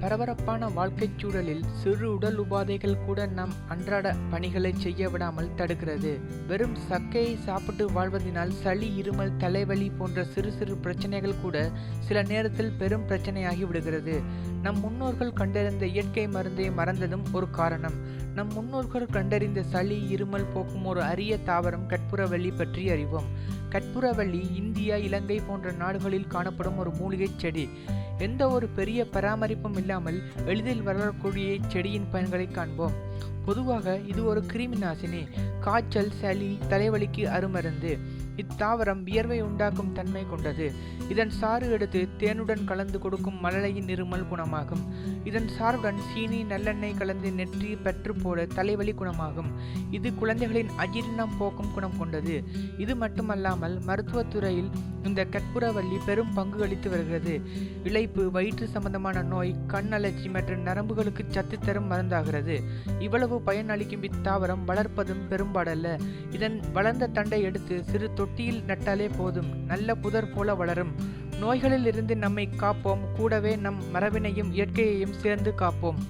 பரபரப்பான வாழ்க்கைச் சூழலில் சிறு உடல் உபாதைகள் கூட நம் அன்றாட பணிகளை செய்ய விடாமல் தடுக்கிறது. வெறும் சக்கையை சாப்பிட்டு வாழ்வதனால் சளி இருமல் தலைவலி போன்ற சிறு சிறு பிரச்சனைகள் கூட சில நேரத்தில் பெரும் பிரச்சனையாகி விடுகிறது. நம் முன்னோர்கள் கண்டறிந்த இயற்கை மருந்தை மறந்ததும் ஒரு காரணம். நம் முன்னோர்கள் கண்டறிந்த சளி இருமல் போக்கும் ஒரு அரிய தாவரம் கற்பூரவள்ளி பற்றி அறிவோம். கற்பூரவள்ளி இந்தியா இலங்கை போன்ற நாடுகளில் காணப்படும் ஒரு மூலிகைச் செடி. எந்த ஒரு பெரிய பராமரிப்பும் இல்லாமல் எளிதில் வளரக்கூடிய செடியின் பயன்களை காண்போம். பொதுவாக இது ஒரு கிருமி நாசினி. காய்ச்சல் சளி தலைவலிக்கு அருமருந்து. இத்தாவரம் வியர்வை உண்டாக்கும் தன்மை கொண்டது. இதன் சாறு எடுத்து தேனுடன் கலந்து கொடுக்கும் மழலையின் இருமல் குணமாகும். இதன் சாறுடன் சீனி நல்லெண்ணெய் கலந்து நெற்றி பற்று போல தலைவலி குணமாகும். இது குழந்தைகளின் அஜீரணம் போக்கும் குணம் கொண்டது. இது மட்டுமல்லாமல் மருத்துவத்துறையில் இந்த கற்பூரவள்ளி பெரும் பங்கு அளித்து வருகிறது. இழைப்பு வயிற்று சம்பந்தமான நோய் கண் அலர்ஜி மற்றும் நரம்புகளுக்கு சத்து தரும் மருந்தாகிறது. இவ்வளவு பயன் அளிக்கும் இத்தாவரம் வளர்ப்பதும் பெரும்பாடல்ல. இதன் வளர்ந்த தண்டை எடுத்து சிறு தொட்டியில் நட்டாலே போதும். நல்ல புதர் போல வளரும். நோய்களில் இருந்து நம்மை காப்போம். கூடவே நம் மரபினையும் இயற்கையையும் சேர்ந்து காப்போம்.